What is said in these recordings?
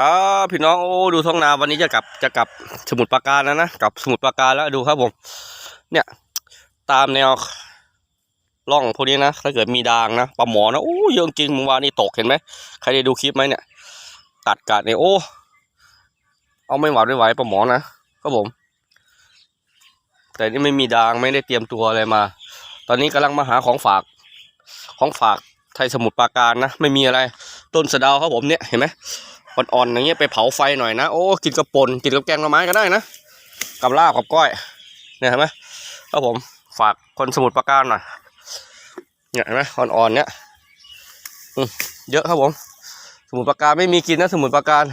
ครับพี่น้องโอ้ดูท้องนาวันนี้จะกลับจะกลับสมุทรปราการแล้วนะกลับสมุทรปราการแล้วดูครับผม เนี่ยตามแนวร่องพวกนี้นะถ้าเกิดมีดางนะปลาหมอนะโอ้เยอะจริงเมื่อวานนี่ตกเห็นไหมใครได้ดูคลิปไหมเนี่ย ตัดกัดเนี่ยโอ้เอาไม่หวาดไม่ไหวปลาหมอนะครับผม แต่นี่ไม่มีดางไม่ได้เตรียมตัวอะไรมา ตอนนี้กำลังมาหาของฝากของฝากไทยสมุทรปราการนะไม่มีอะไร ต้นสะดาครับผมเนี่ยเห็นไหม อ่อนๆอย่างเงี้ยไปเผาไฟหน่อยนะโอ้กินกระปนกินกับแกงหน่อไม้ก็ได้นะกับลาบกับก้อยเนี่ยเห็นไหมครับผมฝากคนสมุทรปราการหน่อยเนี่ยเห็นไหมอ่อนๆเนี่ยเยอะครับผม สมุทรปราการไม่มีกินนะสมุทรปราการ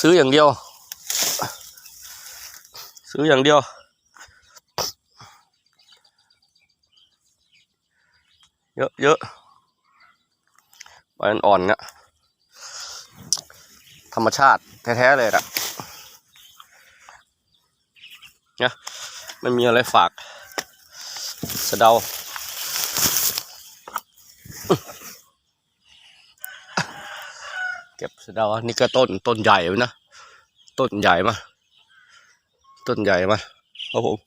ซื้ออย่างเดียว ซื้ออย่างเดียวเยอะเยอะ ใบอ่อนๆเนี่ยธรรมชาติแท้ๆเลยอะเนี่ยไม่มีอะไรฝากสะเดาเก็บสะเดานี่ก็ต้นต้นใหญ่เลยนะ ต้นใหญ่มา ต้นใหญ่มาครับผม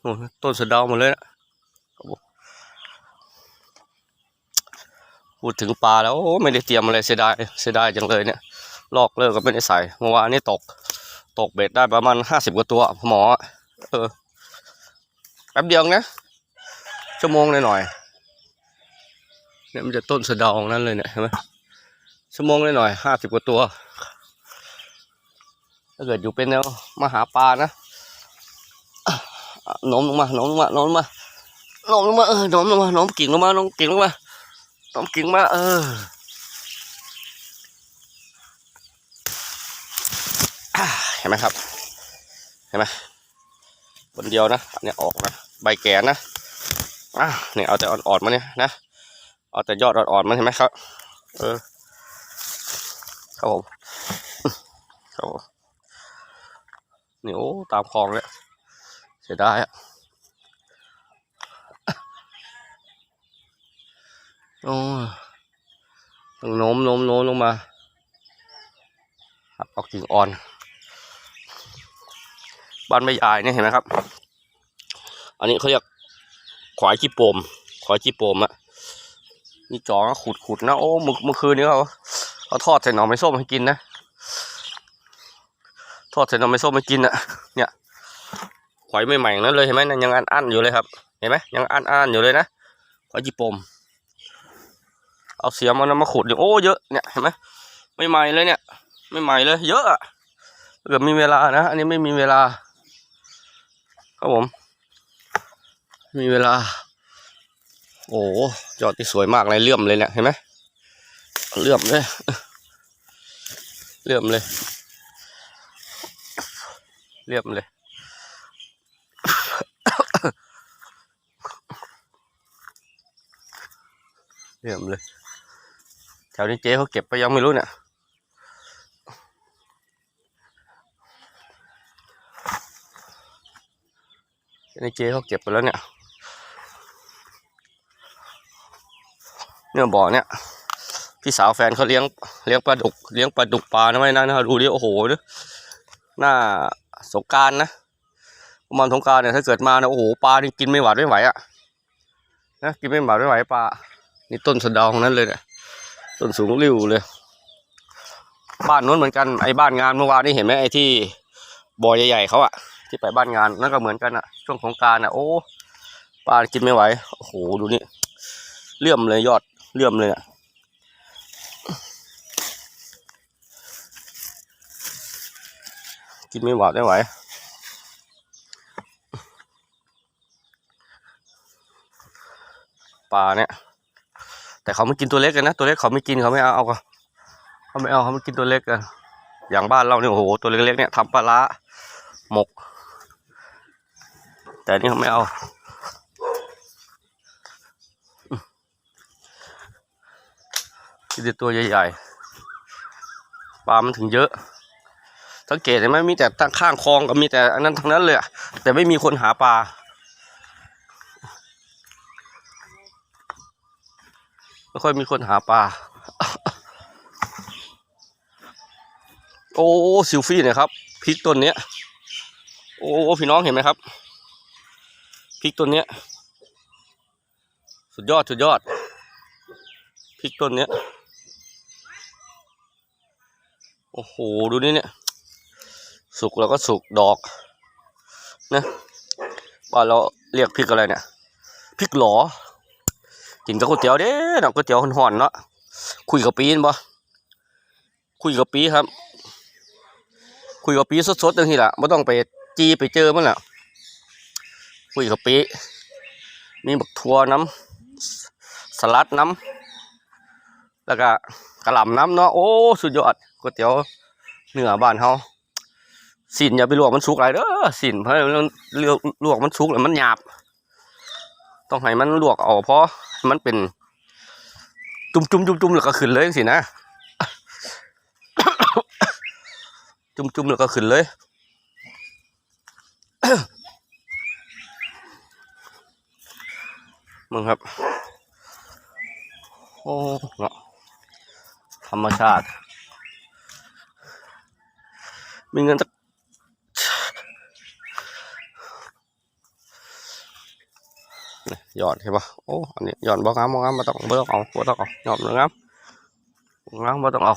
โอ้ต้นสะเดาหมดเลยนะ พูดถึงปลาแล้วโอ้ไม่ได้เตรียมอะไรเสียดายเสียดายจังเลยเนี่ย ลอกเลิกก็ไม่ได้ใส่เมื่อวานนี้ตก ตกเบ็ดได้ประมาณห้าสิบกว่าตัวหมอ เออแป๊บเดียวนะชั่วโมงหน่อยๆเนี่ยมันจะต้นสะดองนั้นเลยเนี่ยเห็นไหมชั่วโมงหน่อยๆห้าสิบกว่าตัว ถ้าเกิดอยู่เป็นแนวมาหาปลานะน้มลงมาน้มลงมาน้มลงมาน้มลงมาเออน้มลงมาน้มกิ่งลงมาน้มกิ่งลงมา ต้องกิ่งมา เออเห็นไหมครับ เห็นไหมบนเดียวนะอันนี้ออกนะใบแก่นะอะเนี่ยเอาแต่อ่อนๆมาเนี่ยนะเอาแต่ยอดอ่อนๆมาเห็นไหมครับ เออครับผมครับผมเนี่โอ้ตามคลองเลยเสียดายอะ โอ้ต้องโน้มโน้มโน้มลงมาครับเอากิ่งอ่อน บ้านไม่ยายเนี่ยเห็นไหมครับ อันนี้เขาเรียกขวายจีโปมขวายจีโปมอะนี่จอขุดขุดนะโอ้เมื่อเมื่อคืนนี้เขาเขาทอดใส่หน่อไม้ส้มให้กินนะทอดใส่หน่อไม้ส้มให้กินอะเนี่ยขวายใหม่ๆนั้นเลยเห็นไหมนั่นยังอันอันอยู่เลยครับ เห็นไหมยังอันอันอยู่เลยนะขวายจีโปม เอาเสียมมันมาขุดอยู่โอ้เยอะเนี่ยเห็นไหมไม่ใหม่เลยเนี่ย ไม่ใหม่เลย เยอะอะถ้าเกิดมีเวลานะ อันนี้ไม่มีเวลา ครับผม มีเวลา โอ้ยอดที่สวยมากเลยเลื่อมเลยเนี่ยเห็นไหมเลื่อมเลยเลื่อมเลยเลื่อมเลยเลื่อมเลย แถวนี้เจ๊เขาเก็บไปยังไม่รู้เนี่ยนี่เจ๊เขาเก็บไปแล้วเนี่ยเนี่ยบ่อเนี่ยพี่สาวแฟนเขาเลี้ยงเลี้ยงปลาดุกเลี้ยงปลาดุกปลานะไม่นะนะดูดิโอ้โหเนี่ยหน้าสงการนะประมาณสงการเนี่ยถ้าเกิดมาเนี่ยโอ้โหปลานี่กินไม่หวาดไม่ไหวอะนะกินไม่หวาดไม่ไหวปลานี่ต้นสะดาของนั้นเลยเนี่ย ต้นสูงริ้วเลย บ้านนู้นเหมือนกันไอ้บ้านงานเมื่อวานนี่เห็นไหมไอ้ที่บ่อใหญ่ๆเขาอะที่ไปบ้านงานนั่นก็เหมือนกันอะช่วงสงการอะโอ้ปลากินไม่ไหวโอ้โหดูนี่เลื่อมเลยยอดเลื่อมเลยอะกินไม่หวาดไม่ไหวปลาเนี่ย แต่เขาไม่กินตัวเล็กกันนะ ตัวเล็กเขาไม่กินเขาไม่เอาเอาก็เขาไม่เอาเขาไม่กินตัวเล็กกัน อย่างบ้านเราเนี่ยโอ้โหตัวเล็กๆเนี่ยทำปลาร้าหมก แต่นี่เขาไม่เอากินแต่ตัวใหญ่ๆปลามันถึงเยอะสังเกตเห็นไหมมีแต่ตั้งข้างคลองก็มีแต่อันนั้นทั้งนั้นเลยแต่ไม่มีคนหาปลา ไม่ค่อยมีคนหาปลา โอ้ซิลฟี่นะครับพริกต้นเนี้ย โอ้พี่น้องเห็นไหมครับพริกต้นเนี้ย สุดยอดสุดยอดพริกต้นเนี้ย โอ้โห ดูนี่เนี่ย สุกแล้วก็สุกดอกนะบ้าเราเรียกพริกอะไรเนี่ยพริกหลอ กินกับก๋วยเตี๋ยวเด้เนาะก๋วยเตี๋ยวห่อนๆเนาะคุยกับปีนบ่คุยกับปีครับ คุยกับปีสดๆจังซี่ล่ะไม่ต้องไปจีไปเจอมันล่ะคุยกับปีมีบักทัวน้ำสลัดน้ำแล้วก็กระหล่ำน้ำเนาะโอ้สุดยอดก๋วยเตี๋ยวเหนือบ้านเฮาสินอย่าไปลวกมันสุกหลายเด้อสินเพราะมันลวกมันสุกแล้วมันหยาบ ต้องให้มันลวกเอาเพราะมันเป็น จุ่มจุ่มจุ่มจุ่มแล้วก็ขึ้นเลยสินะ จุ่มจุ่มแล้วก็ขึ้นเลยมึงครับ โอ้เนาะธรรมชาติ มีเงินสัก ยอดใช่ปะโอ้อันนี้ยอดบ่งามบ่งามบ่ต้องเบิกเอาบ่ต้องเอายอดบ่งามบ่งามบ่ต้องเอา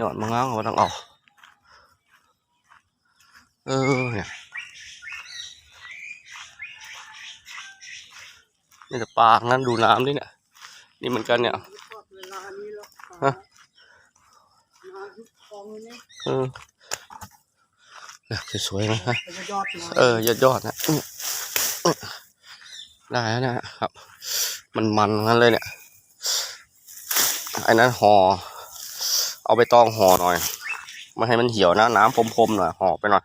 ยอดบ่งามบ่ต้องเอาเออเนี่ยนี่แต่ปลางั้นดูน้ำดิเนี่ยนี่เหมือนกันเนี่ยเวลานี้แล้วฮะมาทุกกองเลยนะเออเนี่ยสวยๆนะฮะเป็นยอดมาเออยอดยอดๆนะอื้ออื้อได้แล้วนะครับ มันมันๆงั้นเลยเนี่ยไอ้นั้นห่อเอาไปตองห่อหน่อยไม่ให้มันเหี่ยวนะน้ำพรมๆหน่อยห่อไปหน่อย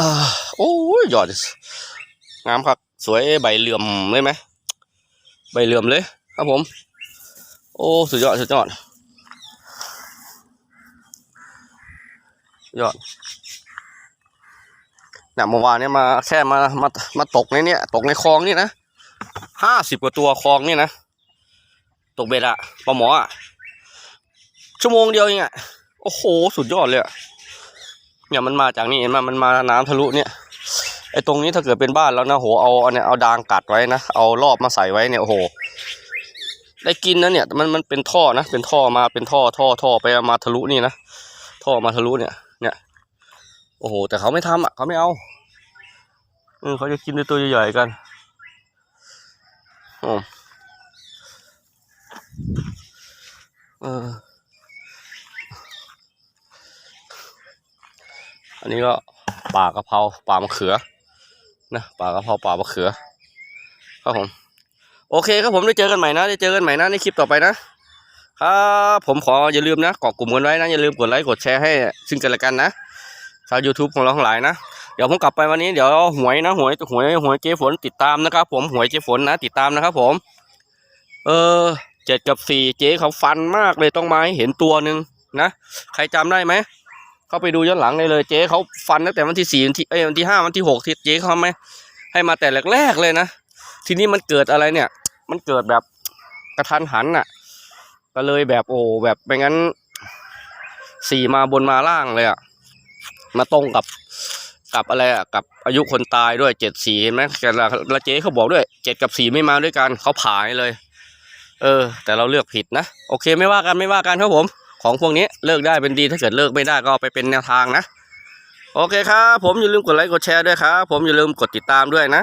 อ่าโอ้ยยอดงามครับ สวยใบเหลื่อมเลยไหมใบเหลื่อมเลย ครับผม โอ้สุดยอดสุดยอด ยอดเนี่ยเมื่อวานเนี่ยมาแค่มามามาตกในเนี่ย ตกในคลองนี่นะห้าสิบกว่าตัวคลองนี่นะ ตกเบ็ดอะปลาหมออะชั่วโมงเดียวเองอะโอ้โห สุดยอดเลยอะเนี่ยมันมาจากนี่เห็นไหมมันมาน้ำทะลุเนี่ยไอ้ตรงนี้ถ้าเกิดเป็นบ้านแล้วนะโหเอาอันเนี้ยเอาดางกัดไว้นะเอารอบมาใส่ไว้เนี่ยโอ้โหได้กินนะเนี่ยมันมันเป็นท่อนะเป็นท่อมาเป็นท่อท่อท่อไปมาทะลุนี่นะท่อมาทะลุเนี่ย เนี่ย โอ้โห แต่เขาไม่ทำอะเขาไม่เอาเออเขาจะกินด้วยตัวใหญ่ๆกันโอ้เอออันนี้ก็ป่ากะเพราป่ามะเขือนะป่ากะเพราป่ามะเขือครับผมโอเคครับผมได้เจอกันใหม่นะได้เจอกันใหม่นะในคลิปต่อไปนะ ครับผมขออย่าลืมนะกาะกลุ่มกันไว้นะอย่าลืมกดไลค์กดแชร์ให้ซึ่งกันและกันนะชาว YouTube ของเราทั้งหลายนะเดี๋ยวผมกลับไปวันนี้เดี๋ยวหวยนะหวยหวยหวยเจ๊ฝนติดตามนะครับผมหวยเจ๊ฝนนะติดตามนะครับผม เออเจ็ดกับสี่เจ๊เขาฟันมากเลยต้องมาให้เห็นตัวหนึ่งนะใครจำได้ไหมเข้าไปดูย้อนหลังได้เลยเจ๊เขาฟันตั้งแต่วันที่สี่วันที่เอ้ยวันที่ห้าวันที่หกที่เจ๊เขาไมให้มาแต่แรกๆเลยนะทีนี้มันเกิดอะไรเนี่ย มันเกิดแบบกระทันหันน่ะ ก็เลยแบบโอ้แบบไม่งั้นสี่มาบนมาล่างเลยอะมาตรงกับกับอะไรอะกับอายุคนตายด้วยเจ็ดสีเห็นไหมแต่ละละเจ๊เขาบอกด้วยเจ็ดกับสีไม่มาด้วยกันเขาผายเลย เออ แต่เราเลือกผิดนะโอเคไม่ว่ากันไม่ว่ากันครับผม ของพวกนี้เลิกได้เป็นดีถ้าเกิดเลิกไม่ได้ก็ไปเป็นแนวทางนะ โอเคครับผมอย่าลืมกดไลค์กดแชร์ด้วยครับผมอย่าลืมกดติดตามด้วยนะ